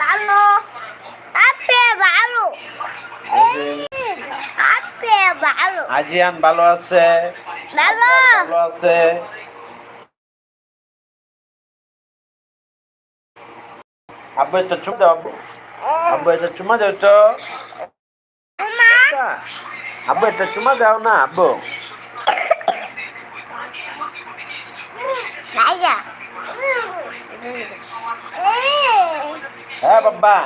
ভালো আপে ভালো আপে ভালো আজিয়ান ভালো আছে ভালো ভালো আছে আব্বু একটা চুমা দাও আব্বু আব্বু একটা চুমা দাও তো মা আব্বু একটা চুমা দাও না আব্বু হ্যাঁ বাবা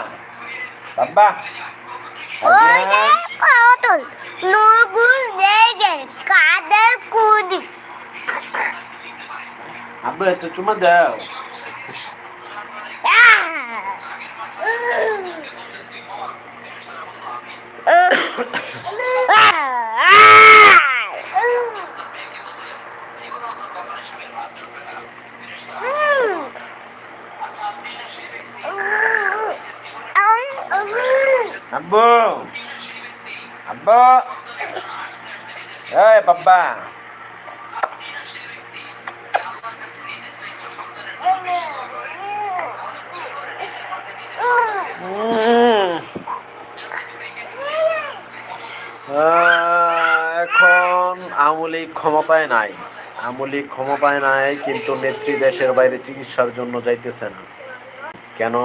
বাবা ওরে কতল নগুল দেগে কাদের কুদি? আব্বু একটা চুমা দাও। আব্বু আব্বু এই বাবা। এখন আমলিক ক্ষমতায় নাই। আমলিক ক্ষমতায় নাই, কিন্তু নেত্রী দেশের বাইরে চিকিৎসার জন্য যাইতেছে না। কেন?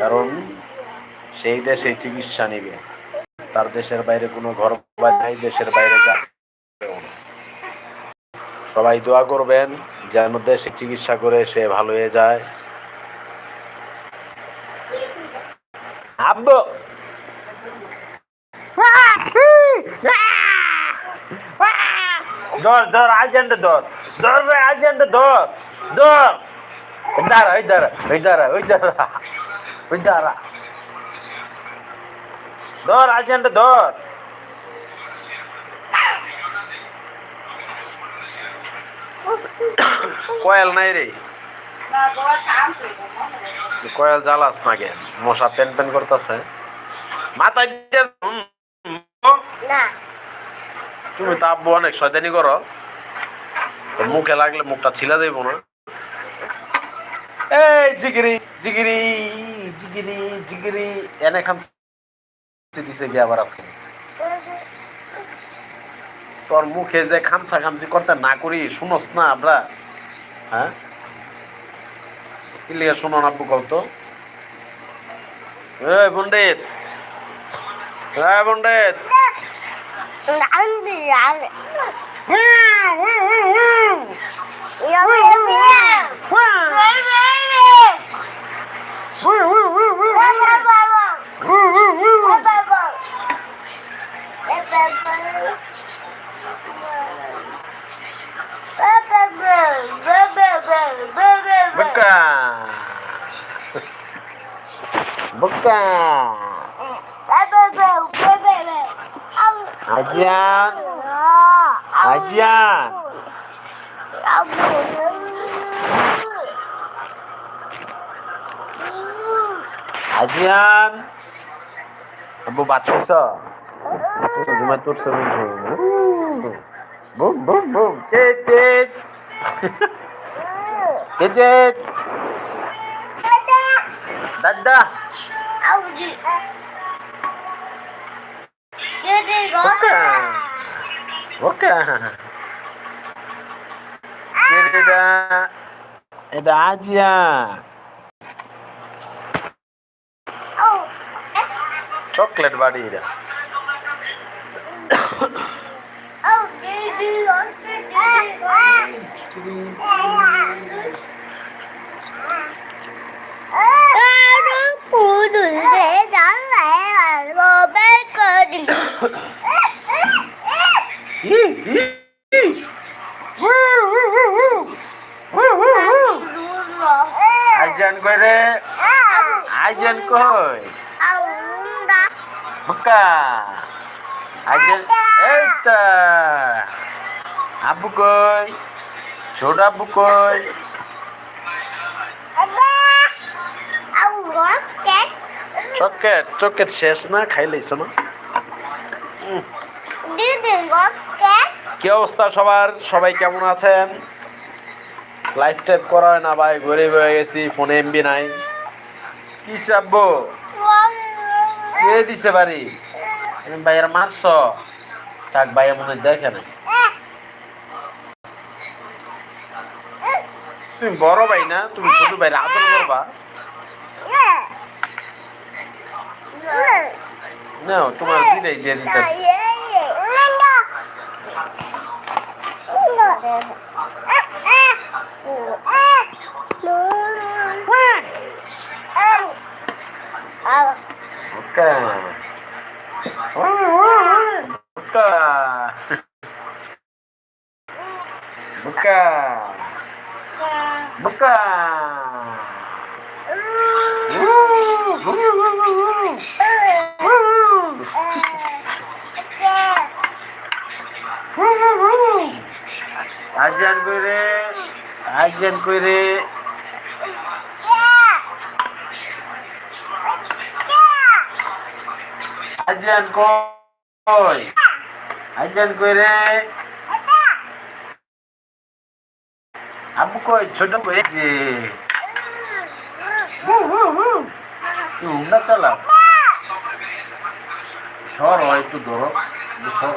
কারণ সেই দেশে চিকিৎসা নিবে। তার দেশের বাইরে কোনো ঘর নাই, দেশের বাইরে সবাই দোয়া করবেন যেন দেশে চিকিৎসা করে সে ভালো হয়ে যায়। আব্বু! ধর ধর আজেন্ড ধর। ধর রে ওই ওই ওই ওই দাঁড়া। ধর আজেন্ড ধর। কয়েল নাই রে। কয়েল জ্বালাস না কেন? মশা পেন পেন করতেছে। মাথায় তুমি তো আব্বু অনেক শয়তানি করো। তো মুখে লাগলে মুখটা ছিলা দেব না। এই জিগিরি জিগিরি জিগিরি জিগিরি এনে খাম দিছে গিয়ে আবার আছে। তোর মুখে যে খামসা খামসি করতে না করি, শুনোস না আমরা। হ্যাঁ? লিখে শুনো না আব্বু কত এই পণ্ডিত। হ্যাঁ পণ্ডিত আন্দি আলে Ya Buka. Buka. Ajian. Ajian. Ajian. Abu batu so. Animatör savunucu. Bum bum bum. Tet tet. Tet tet. Dada. Dada. Avcı. Dede baka. Baka. Dede Eda Acia. Chocolate body. cụ đừng để đó lại là ajan, bên cơ đừng আইজন করে আইজন কই বুকা আইজন এইটা আবু কই abu koi. Socket socket শেষ না খাইলেইছো না? কি অবস্থা সবার? সবাই কেমন আছেন? লাইফ টাইপ করা হয় না ভাই গরিব হয়ে গেছি ফোনে এমবি নাই। কি চাবো কে দিছে বাড়ি? ভাইয়ের মারছ? কাক ভাইয়া মনে দেখে নাই। তুমি বড় ভাই না তুমি ছোট ভাইয়ের আদর করবা না তোমার দিলেই দিয়ে দিতেছে ওকা ওকা বুকা বুকা আজান করে আজান করে আজান কই আজান করে আব্বু কই ছোট হয়েছে উন্ডা চালা সর একটু ধরো সর